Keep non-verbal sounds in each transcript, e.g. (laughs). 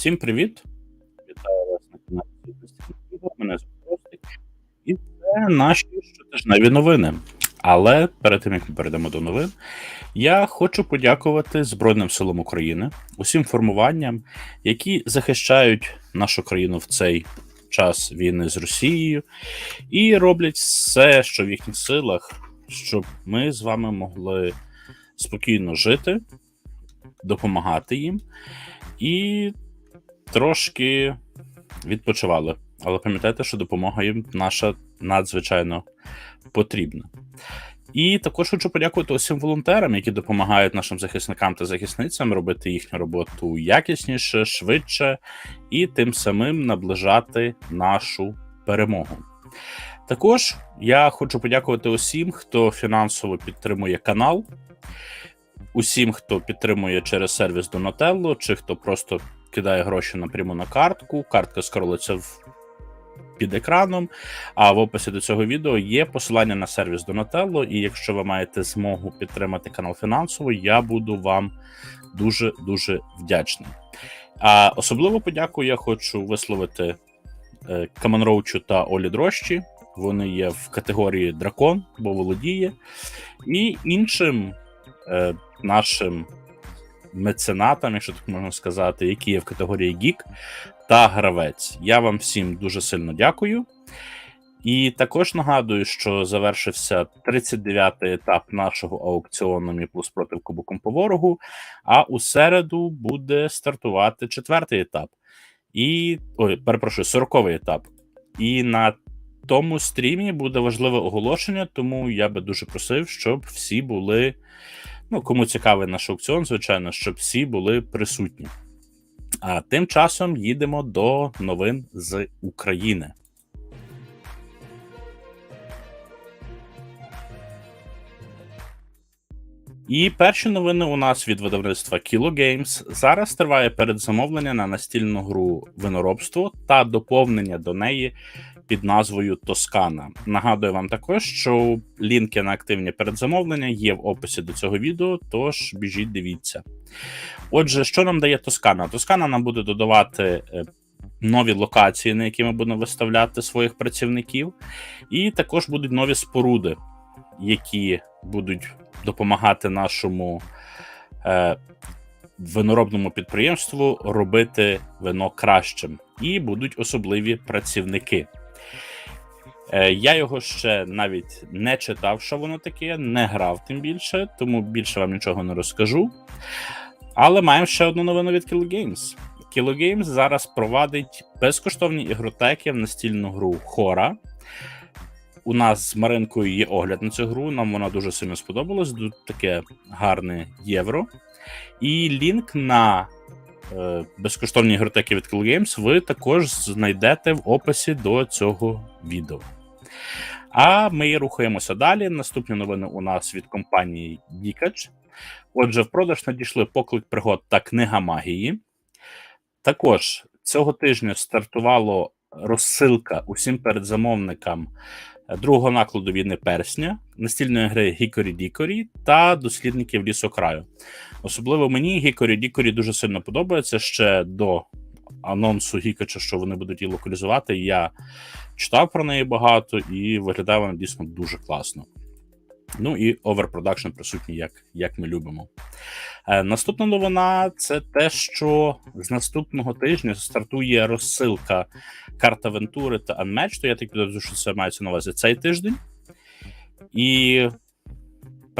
Всім привіт! Вітаю вас на каналі Світності Мене Костик. І це наші щотижневі новини. Але перед тим як ми перейдемо до новин, я хочу подякувати Збройним силам України, усім формуванням, які захищають нашу країну в цей час війни з Росією, і роблять все, що в їхніх силах, щоб ми з вами могли спокійно жити, допомагати їм і трошки відпочивали. Але пам'ятайте, що допомога їм наша надзвичайно потрібна. І також хочу подякувати усім волонтерам, які допомагають нашим захисникам та захисницям робити їхню роботу якісніше, швидше і тим самим наближати нашу перемогу. Також я хочу подякувати усім, хто фінансово підтримує канал, усім, хто підтримує через сервіс Donatello, чи хто просто кидає гроші напряму на картку. Картка скролиться в під екраном. А в описі до цього відео є посилання на сервіс Donatello, і якщо ви маєте змогу підтримати канал фінансово, я буду вам дуже дуже вдячний. А особливо подяку я хочу висловити Каменроучу та Олі Дрощі. Вони є в категорії дракон, бо володіє, і іншим е, нашим меценатам, якщо так можна сказати, які є в категорії Гік та гравець. Я вам всім дуже сильно дякую. І також нагадую, що завершився 39-й етап нашого аукціону Мі плюс проти Кубоком по ворогу. А у середу буде стартувати четвертий етап. І ой, перепрошую, 40-й етап. І на тому стрімі буде важливе оголошення, тому я би дуже просив, щоб всі були. Ну, кому цікавий наш аукціон, звичайно, щоб всі були присутні. А тим часом їдемо до новин з України. І перші новини у нас від видавництва Kilo Games. Зараз триває передзамовлення на настільну гру виноробство та доповнення до неї під назвою Тоскана. Нагадую вам також, що лінки на активні передзамовлення є в описі до цього відео, тож біжіть, дивіться. Отже, що нам дає Тоскана? Тоскана нам буде додавати. е, Нові локації, на які ми будемо виставляти своїх працівників, і також будуть нові споруди, які будуть допомагати нашому е, виноробному підприємству робити вино кращим, і будуть особливі працівники. Е, я його ще навіть не читав, що воно таке, не грав тим більше, тому більше вам нічого не розкажу. Але маємо ще одну новину від Kilo Games. Kilo Games зараз провадить безкоштовні ігротеки в настільну гру Хора. У нас з Маринкою є огляд на цю гру. Нам вона дуже сильно сподобалась. Тут таке гарне євро. І лінк на е, безкоштовні ігротеки від Kill Games ви також знайдете в описі до цього відео. А ми рухаємося далі. Наступні новини у нас від компанії Dikaч. Отже, в продаж надійшли поклик пригод та книга магії. Також цього тижня стартувало розсилка усім передзамовникам другого накладу війни персня, настільної гри Hickory Dickory та дослідників лісокраю. Особливо мені Hickory Dickory дуже сильно подобається ще до анонсу Гікача, що вони будуть її локалізувати. Я читав про неї багато і виглядає вона дійсно дуже класно. Ну і оверпродакшн присутній, як як ми любимо. Е, Наступна новина це те, що з наступного тижня стартує розсилка карт Авентури та Unmatched, Я так підозрюю, що це мається на увазі цей тиждень. І,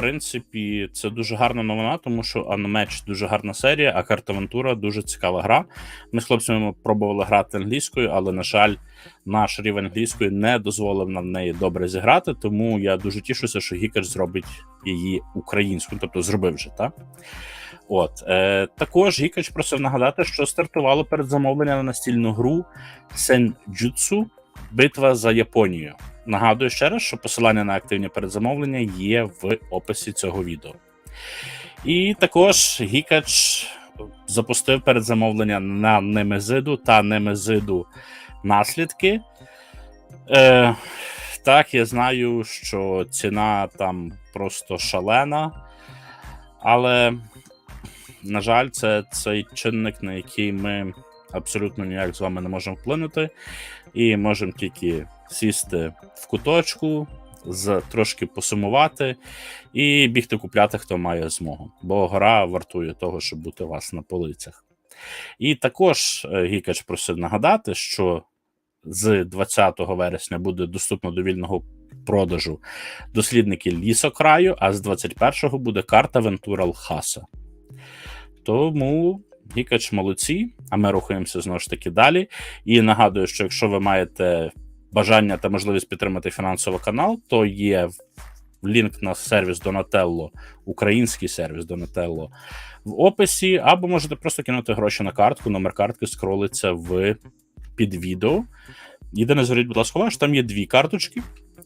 принципі, це дуже гарна новина, тому що Unmatched дуже гарна серія, а карта Авентура дуже цікава гра. Ми з хлопцями пробували грати англійською, але, на жаль, наш рівень англійської не дозволив нам неї добре зіграти, тому я дуже тішуся, що Гікач зробить її українською, тобто зробив вже, так? От е, також Гікач просив нагадати, що стартувало передзамовлення на настільну гру Сенджутсу Битва за Японію. Нагадую ще раз, що посилання на активні передзамовлення є в описі цього відео. І також Гікач запустив передзамовлення на Немезиду та Немезиду наслідки. Е, Так, я знаю, що ціна там просто шалена, але, на жаль, це цей чинник, на який ми абсолютно ніяк з вами не можемо вплинути, і можемо тільки сісти в куточку, з трошки посумувати і бігти купляти, хто має змогу. Бо гра вартує того, щоб бути у вас на полицях. І також е, Гікач просив нагадати, що з 20 вересня буде доступно до вільного продажу дослідники лісокраю, а з 21-го буде карта Вентура Лхаса. Тому Гікач молодці, а ми рухаємося знову ж таки далі. І нагадую, що якщо ви маєте бажання та можливість підтримати фінансово канал, то є лінк на сервіс Donatello, український сервіс Donatello в описі, або можете просто кинути гроші на картку. Номер картки скролиться в під відео. Єдине, зверніть, будь ласка, увагу, що там є дві карточки.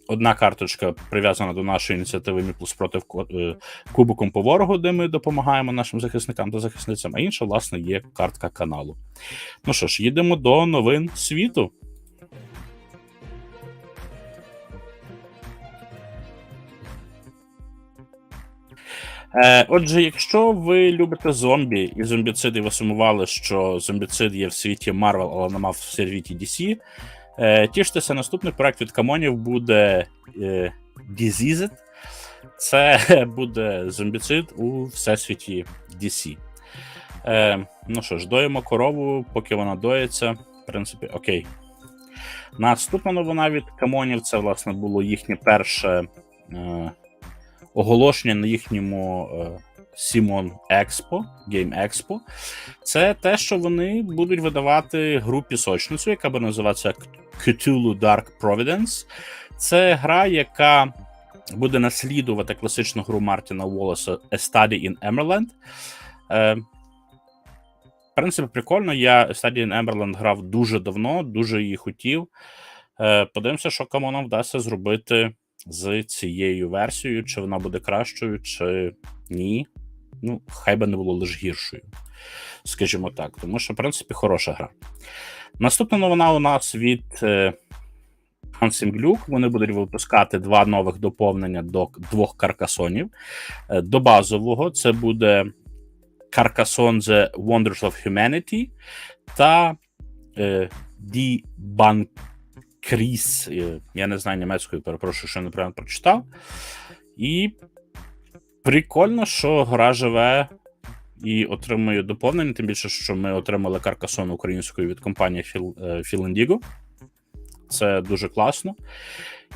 Одна карточка прив'язана до нашої ініціативи Міплус проти е, Кубиком по ворогу, де ми допомагаємо нашим захисникам та захисницям, а інша, власне, є картка каналу. Ну що ж, їдемо до новин світу. Е, Отже, якщо ви любите зомбі і зомбіцид, і ви сумували, що зомбіцид є в світі Marvel, але нема в світі DC, е, тіштеся, наступний проект від Камонів буде е, Diseased. Це (laughs) буде зомбіцид у всесвіті DC. Е, Ну що ж, доїмо корову, поки вона доїться. В принципі, окей. Наступна новина від Камонів це, власне, було їхнє перше. Е, оголошення на їхньому Simon Expo, Game Expo, це те, що вони будуть видавати гру пісочницю, яка буде називатися Cthulhu Dark Providence. Це гра, яка буде наслідувати класичну гру Мартіна Уоллеса A Study in Emerald. Е, в принципі, прикольно. Я A Study in Emerald грав дуже давно, дуже її хотів. Е, Подивимося, що кому нам вдасться зробити з цією версією, чи вона буде кращою, чи ні. Ну, хай би не було лише гіршою, скажімо так, тому що, в принципі, хороша гра. Наступна новина у нас від е, Вони будуть випускати два нових доповнення до двох каркасонів. Е, до базового це буде Carcassonne The Wonders of Humanity та е, Die Bank Кріс, я не знаю німецькою, перепрошую, що неправильно прочитав. І прикольно, що гра живе і отримує доповнення, тим більше, що ми отримали каркасон українською від компанії Philandigo. Це дуже класно.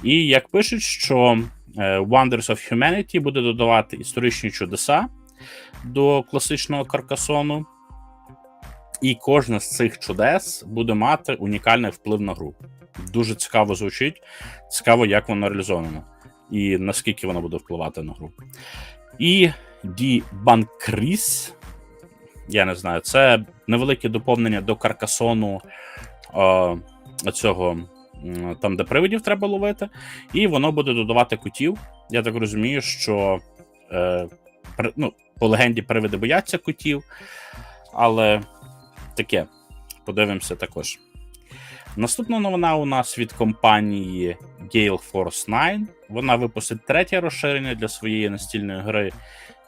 І як пишуть, що Wonders of Humanity буде додавати історичні чудеса до класичного каркасону. І кожне з цих чудес буде мати унікальний вплив на гру дуже цікаво звучить. Цікаво, як воно реалізовано, і наскільки воно буде впливати на гру. І Die Bankris, я не знаю, це невелике доповнення до каркасону цього, там, де привидів треба ловити, і воно буде додавати кутів. Я так розумію, що е, ну, по легенді привиди бояться кутів, але таке, подивимося також. Наступна новина у нас від компанії Gale Force 9. Вона випустить третє розширення для своєї настільної гри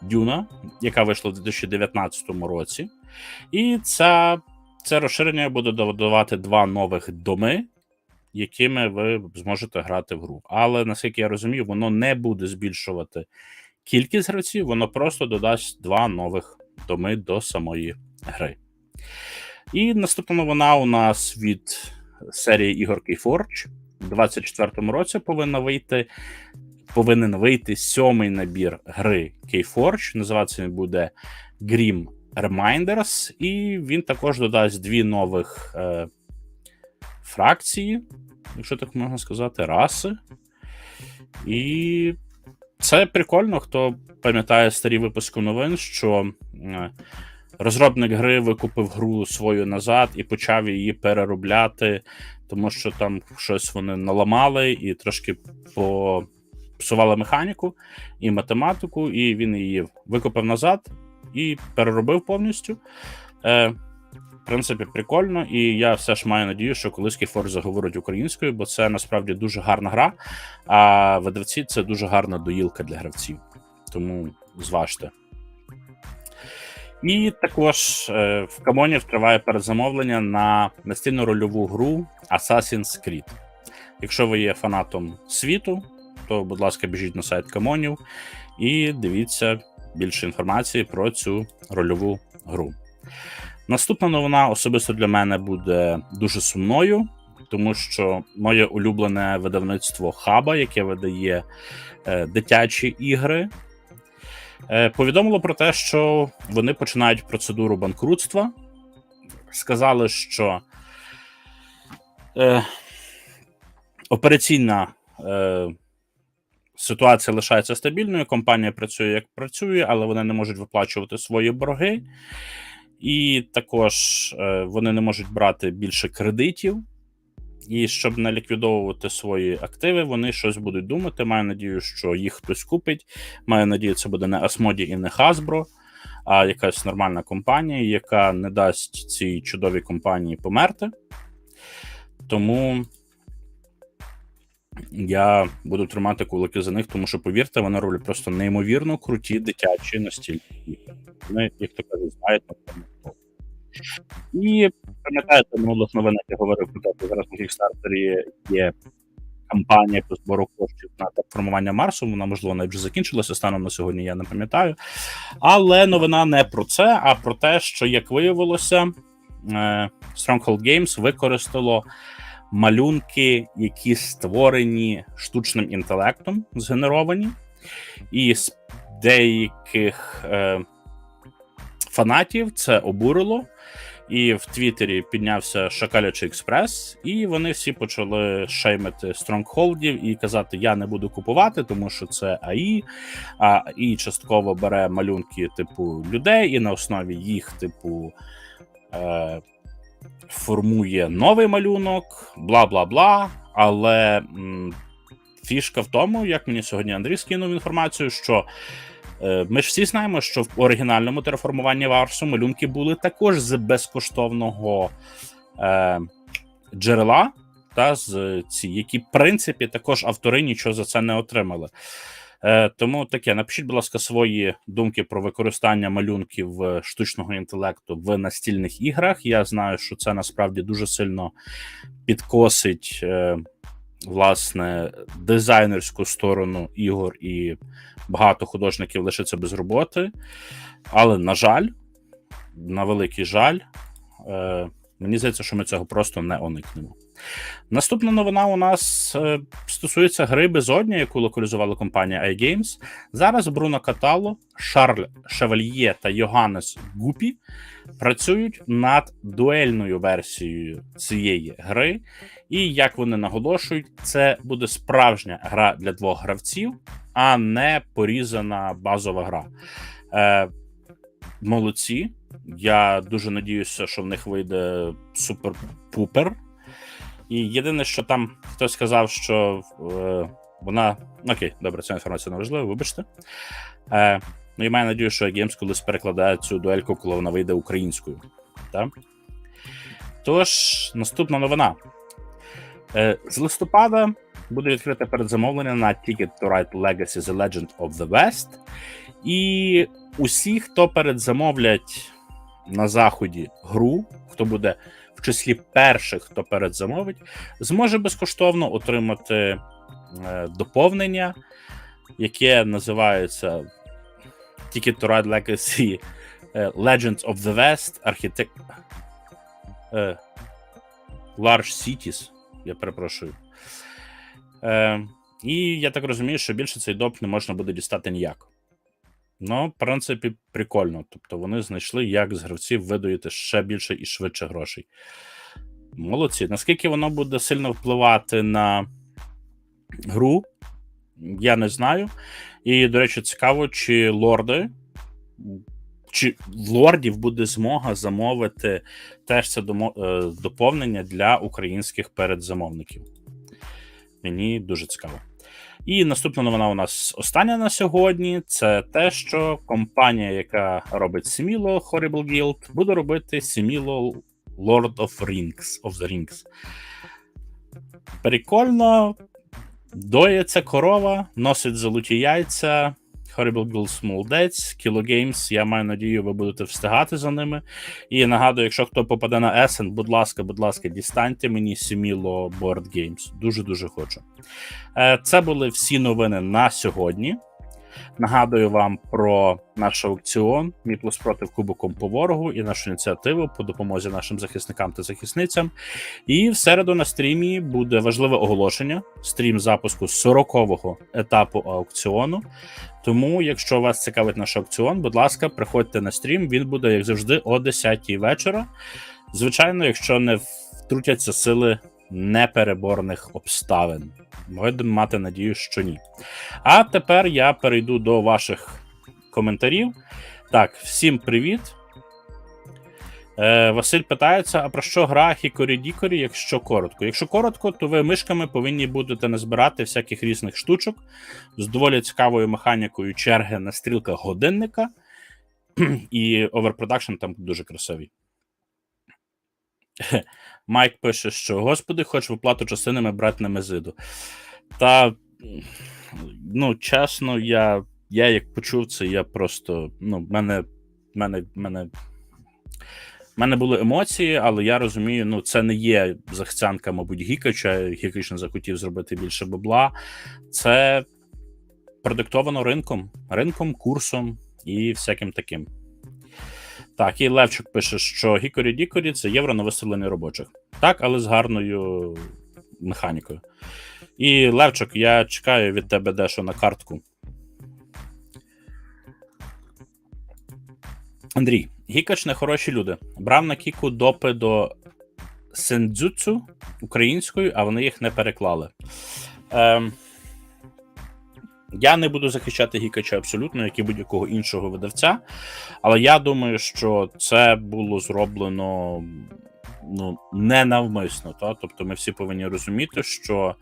Duna, яка вийшла в 2019 році. І ця, це розширення буде додавати два нових доми, якими ви зможете грати в гру. Але наскільки я розумію, воно не буде збільшувати кількість гравців, воно просто додасть два нових доми до самої гри. І наступна новина у нас від серії ігор Keyforge. У 2024 році повинна вийти. Повинен вийти сьомий набір гри Keyforge. Називатися він буде Grim Reminders, і він також додасть дві нових е, фракції, якщо так можна сказати, раси. І це прикольно, хто пам'ятає старі випуски новин, що е, Розробник гри викупив гру свою назад і почав її переробляти, тому що там щось вони наламали і трошки попсували механіку і математику, і він її викупив назад і переробив повністю. Е, В принципі, прикольно, і я все ж маю надію, що колись Кіфор заговорить українською, бо це насправді дуже гарна гра. А видавці це дуже гарна доїлка для гравців. Тому зважте. І також е, в Камоні триває передзамовлення на настільну рольову гру Assassin's Creed. Якщо ви є фанатом світу, то, будь ласка, біжіть на сайт Камонів і дивіться більше інформації про цю рольову гру. Наступна новина особисто для мене буде дуже сумною, тому що моє улюблене видавництво Хаба, яке видає е, дитячі ігри, е, повідомило про те, що вони починають процедуру банкрутства. Сказали, що е, операційна ситуація лишається стабільною. Компанія працює як працює, але вони не можуть виплачувати свої борги. І також е, вони не можуть брати більше кредитів. І щоб не ліквідовувати свої активи, вони щось будуть думати. Маю надію, що їх хтось купить. Маю надію, це буде не Асмоді і не Hasbro, а якась нормальна компанія, яка не дасть цій чудовій компанії померти. Тому я буду тримати кулаки за них, тому що, повірте, вони роблять просто неймовірно круті дитячі настільні ігри. Вони, як то кажуть, знають на. І пам'ятаєте, минулих новинах я говорив про те, що зараз на Kickstarter є кампанія по збору коштів на формування Марсу. Вона, можливо, навіть вже закінчилася станом на сьогодні, я не пам'ятаю. Але новина не про це, а про те, що, як виявилося, е, Stronghold Games використало малюнки, які створені штучним інтелектом, згенеровані, і з деяких е, фанатів це обурило. І в Твіттері піднявся Шакалячий експрес, і вони всі почали шеймити стронгхолдів і казати: Я не буду купувати, тому що це АІ, а і частково бере малюнки типу людей, і на основі їх, типу, е, формує новий малюнок, бла бла бла. Але м, фішка в тому, як мені сьогодні Андрій скинув інформацію, що е, ми ж всі знаємо, що в оригінальному терраформуванні Варсу малюнки були також з безкоштовного е, джерела, та з ці, які, в принципі, також автори нічого за це не отримали. Е, тому таке, напишіть, будь ласка, свої думки про використання малюнків е, штучного інтелекту в настільних іграх. Я знаю, що це насправді дуже сильно підкосить е, власне дизайнерську сторону ігор, і багато художників лишиться без роботи. Але, на жаль, на великий жаль, мені здається, що ми цього просто не уникнемо. Наступна новина у нас е, стосується гри безодня, яку локалізувала компанія iGames. Зараз Бруно Катало, Шарль Шевальє та Йоганнес Гупі працюють над дуельною версією цієї гри. І як вони наголошують, це буде справжня гра для двох гравців, а не порізана базова гра. Е, Молодці. Я дуже надіюся, що в них вийде супер-пупер. І єдине, що там хтось сказав, що е, вона. Окей, добре, ця інформація не важлива, вибачте. Е, ну і маю надію, що Games колись перекладає цю дуельку, коли вона вийде українською. Так? Тож, наступна новина. Е, з листопада буде відкрите передзамовлення на Ticket to Ride Legacy The Legend of the West. І усі, хто передзамовлять на заході гру, хто буде в числі перших, хто передзамовить, зможе безкоштовно отримати е, доповнення, яке називається Ticket Legacy е, Legends of the West Architect... е, Large Cities. Я перепрошую. І я так розумію, що більше цей доп не можна буде дістати ніяк. Ну, в принципі, прикольно. Тобто вони знайшли, як з гравців видоїти ще більше і швидше грошей. Молодці. Наскільки воно буде сильно впливати на гру, я не знаю. І, до речі, цікаво, чи лорди, чи в лордів буде змога замовити теж це е, доповнення для українських передзамовників. Мені дуже цікаво. І наступна новина у нас остання на сьогодні. Це те, що компанія, яка робить Сіміло Horrible Guild, буде робити Сіміло Lord of Rings of the Rings. Прикольно. Доїться корова, носить золоті яйця, Horrible Ghouls молодець, Kilo Games, я маю надію, ви будете встигати за ними. І нагадую, якщо хто попаде на Essen, будь ласка, будь ласка, дістаньте мені Сіміло Board Games. Дуже-дуже хочу. Е, Це були всі новини на сьогодні. Нагадую вам про наш аукціон Мі плюс Кубоком по ворогу і нашу ініціативу по допомозі нашим захисникам та захисницям. І в середу на стрімі буде важливе оголошення: стрім запуску 40-го етапу аукціону. Тому, якщо вас цікавить наш аукціон, будь ласка, приходьте на стрім. Він буде, як завжди, о 10 вечора. Звичайно, якщо не втрутяться сили непереборних обставин. Будемо мати надію, що ні. А тепер я перейду до ваших коментарів. Так, всім привіт. Е, Василь питається: а про що гра Хікорі Дікорі, якщо коротко? Якщо коротко, то ви мишками повинні будете назбирати всяких різних штучок з доволі цікавою механікою черги на стрілках годинника, (clears throat) і оверпродакшн там дуже красивий. (laughs) Майк пише, що Господи, хоч виплату частинами брати на мезиду. Та, ну, чесно, я, я як почув це, я просто. Ну, мене, мене, мене, в мене були емоції, але я розумію, ну, це не є захцянка, мабуть, Гікача. Гікач не захотів зробити більше бабла. Це продиктовано ринком, ринком, курсом і всяким таким. Так, і Левчик пише, що Гікорі Дікорі це євро на виселення робочих. Так, але з гарною механікою. І Левчик, я чекаю від тебе дещо на картку. Андрій, Гікач не хороші люди. Брав на кіку допи до сендзюцу українською, а вони їх не переклали. Ем, я не буду захищати Гікача абсолютно, як і будь-якого іншого видавця. Але я думаю, що це було зроблено ну, ненавмисно. Та? Тобто ми всі повинні розуміти, що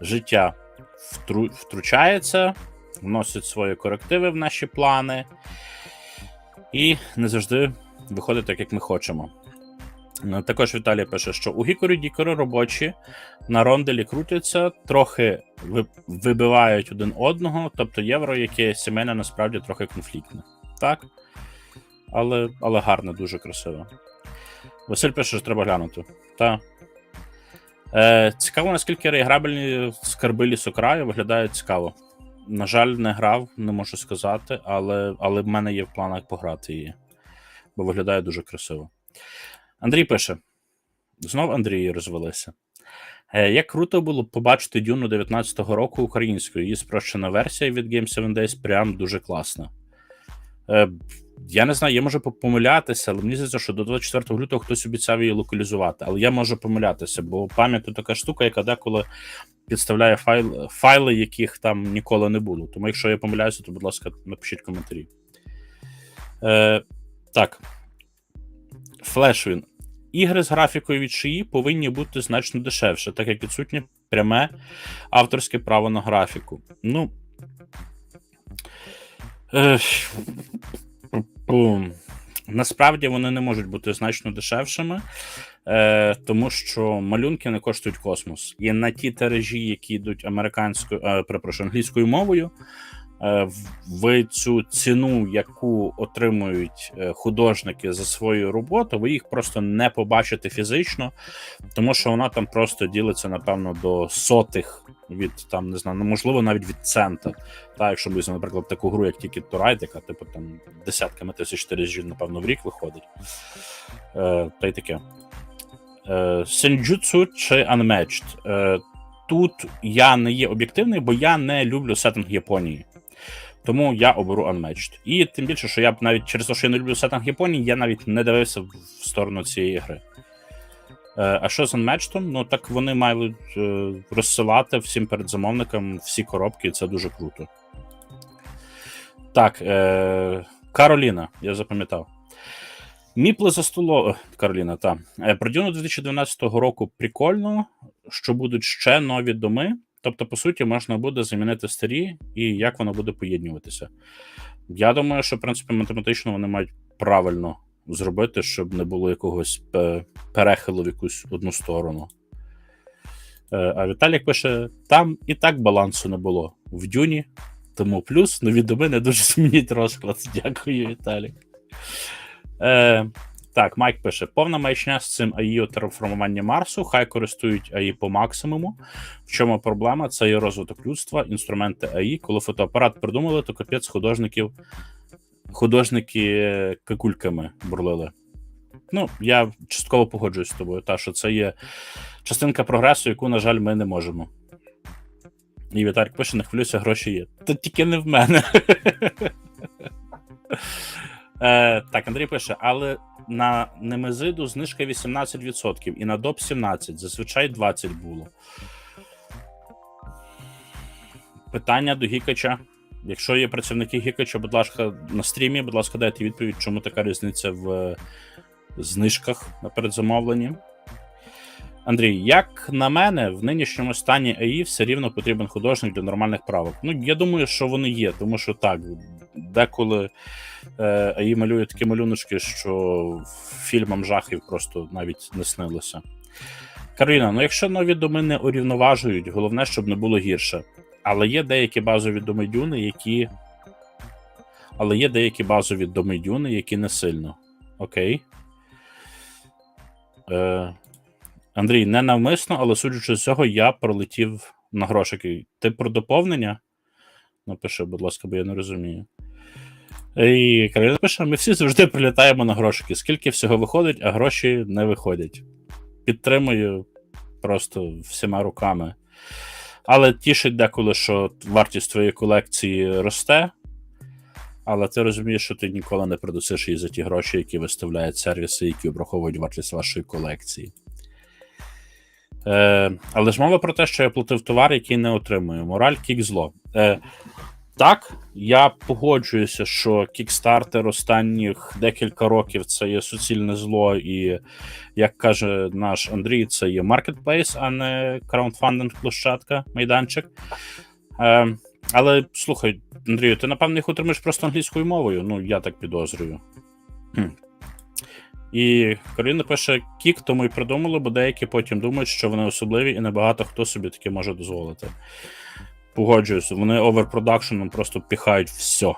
життя втру... втручається, вносить свої корективи в наші плани, і не завжди виходить так, як ми хочемо. Ну, Також Віталій пише, що у Гікорі Дікори робочі на ронделі крутяться, трохи вибивають один одного, тобто євро, яке сімейне насправді трохи конфліктне. Так? Але, але гарне, дуже красиво. Василь пише, що треба глянути. Та. Е, цікаво, наскільки реіграбельні скарби лісокраю виглядають цікаво. На жаль, не грав, не можу сказати, але, але в мене є в планах пограти її, бо виглядає дуже красиво. Андрій пише: знов Андрії розвелися. Е, Як круто було побачити Дюну 19-го року українською. Її спрощена версія від Game 7 Days прям дуже класна. Е, Я не знаю, я можу помилятися, але мені здається, що до 24 лютого хтось обіцяв її локалізувати. Але я можу помилятися, бо пам'ять така штука, яка деколи підставляє файл, файли, яких там ніколи не було. Тому, якщо я помиляюся, то, будь ласка, напишіть коментарі. Е, Так. Флешвін. Ігри з графікою від шиї повинні бути значно дешевше, так як відсутнє пряме авторське право на графіку. Ну. Е, пу- насправді вони не можуть бути значно дешевшими, е, тому що малюнки не коштують космос. І на ті тиражі, які йдуть американською, е, перепрошую, англійською мовою, е, в- в цю ціну, яку отримують е, художники за свою роботу, ви їх просто не побачите фізично, тому що вона там просто ділиться, напевно, до сотих від там, не знаю, ну, можливо, навіть від цента. Та, якщо візьмемо, наприклад, таку гру, як Ticket to яка, типу, там десятками тисяч тиражів, напевно, в рік виходить. Е, та й таке. Е, Senjutsu чи Unmatched. Е, тут я не є об'єктивний, бо я не люблю сеттинг Японії. Тому я оберу Unmatched. І тим більше, що я б навіть через те, що я не люблю сеттинг Японії, я навіть не дивився в сторону цієї гри. Е, а що з Unmatched? Ну так вони мають е, розсилати всім передзамовникам всі коробки, і це дуже круто. Так, е, Кароліна, я запам'ятав. Міпли за столо. Кароліна. Е, Про Дюну 2012 року прикольно, що будуть ще нові доми. Тобто, по суті, можна буде замінити старі і як воно буде поєднюватися. Я думаю, що, в принципі, математично вони мають правильно зробити, щоб не було якогось перехилу в якусь одну сторону. Е, А Віталік пише: там і так балансу не було. В Дюні Тому плюс нові домени дуже змінять розклад. (laughs) Дякую, Віталік. Е, так, Майк пише: повна маячня з цим АІ у терраформуванні Марсу. Хай користують АІ по максимуму. В чому проблема? Це є розвиток людства, інструменти АІ. Коли фотоапарат придумали, то капець художників, художники какульками бурлили. Ну, я частково погоджуюсь з тобою, та що це є частинка прогресу, яку, на жаль, ми не можемо. І Віталік пише: не хвилюйся, гроші є. Та тільки не в мене. (laughs) Е, так, Андрій пише, але на Немезиду знижка 18% і на ДОП 17%, зазвичай 20% було. Питання до Гікача. Якщо є працівники Гікача, будь ласка, на стрімі, будь ласка, дайте відповідь, чому така різниця в знижках на передзамовленні. Андрій, як на мене, в нинішньому стані АІ все рівно потрібен художник для нормальних правок. Ну, я думаю, що вони є, тому що так, деколи е, АІ малює такі малюночки, що фільмам жахів просто навіть не снилося. Кароліна, ну якщо нові доми не урівноважують, головне, щоб не було гірше. Але є деякі базові доми дюни, які. Але є деякі базові доми дюни, які не сильно. Окей. Е, Андрій, не навмисно, але судячи з цього, я пролетів на грошики. Ти про доповнення? Напиши, будь ласка, бо я не розумію. І Кароліна пише: ми всі завжди прилітаємо на грошики. Скільки всього виходить, а гроші не виходять. Підтримую просто всіма руками. Але тішить деколи, що вартість твоєї колекції росте. Але ти розумієш, що ти ніколи не продасиш її за ті гроші, які виставляють сервіси, які обраховують вартість вашої колекції. Е, але ж мова про те, що я платив товар, який не отримую. Мораль кік зло. Е, так, я погоджуюся, що кікстартер останніх декілька років це є суцільне зло, і, як каже наш Андрій, це є маркетплейс, а не краундфандинг площадка, майданчик. Е, але слухай, Андрію, ти напевно їх отримаєш просто англійською мовою. Ну, я так підозрюю. Хм. І Кароліна пише: Кік, тому й придумали, бо деякі потім думають, що вони особливі, і небагато хто собі таке може дозволити. Погоджуюся, вони оверпродакшеном просто піхають все.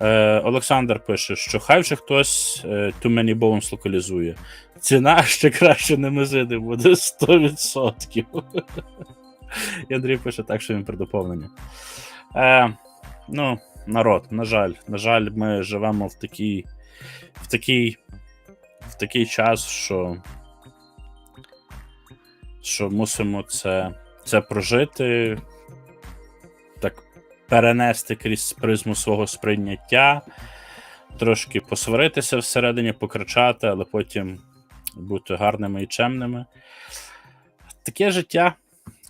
Е, Олександр пише, що хай вже хтось е, Too Many Bones локалізує. Ціна ще краще не мезиди буде 100%. І Андрій пише так, що він при доповненні. Е, ну, народ, на жаль, на жаль, ми живемо в такій, в такий, в такий час, що, що мусимо це, це прожити, так перенести крізь призму свого сприйняття, трошки посваритися всередині, покричати, але потім бути гарними і чемними. Таке життя.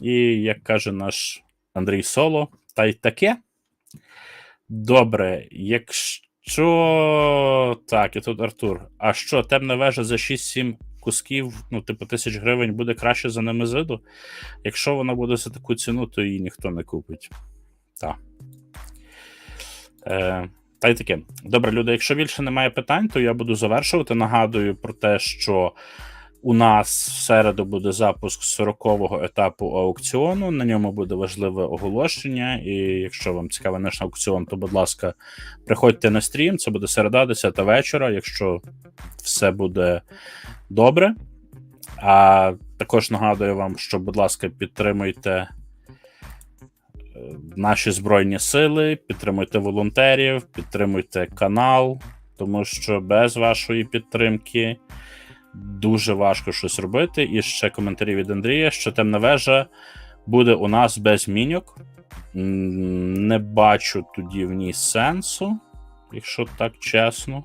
І як каже наш Андрій Соло, та й таке. Добре, якщо. Так, і тут Артур. А що, темна вежа за 6-7 кусків, ну, типу, тисяч гривень буде краще за Немезиду? Якщо вона буде за таку ціну, то її ніхто не купить. Так. Е, та й таке. Добре, люди, якщо більше немає питань, то я буду завершувати. Нагадую про те, що. У нас в середу буде запуск 40-го етапу аукціону. На ньому буде важливе оголошення. І якщо вам цікавий наш аукціон, то будь ласка, приходьте на стрім. Це буде середа, 10 вечора. Якщо все буде добре. А також нагадую вам, що, будь ласка, підтримуйте е, наші збройні сили, підтримуйте волонтерів, підтримуйте канал, тому що без вашої підтримки. Дуже важко щось робити. І ще коментарі від Андрія, що темна вежа буде у нас без міньок. Не бачу тоді в ній сенсу, якщо так чесно.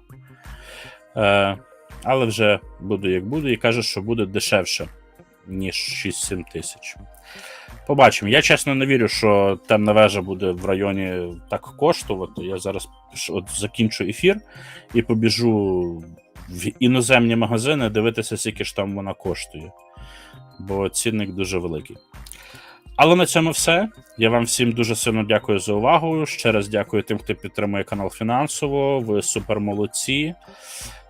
Е, Але вже буду як буду, і каже, що буде дешевше, ніж 6-7 тисяч. Побачимо. Я чесно не вірю, що темна вежа буде в районі так коштувати. Я зараз от закінчу ефір і побіжу в іноземні магазини дивитися, скільки ж там вона коштує. Бо цінник дуже великий. Але на цьому все. Я вам всім дуже сильно дякую за увагу. Ще раз дякую тим, хто підтримує канал фінансово. Ви супер молодці.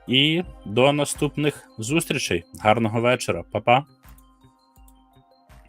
І до наступних зустрічей. Гарного вечора, Па-па.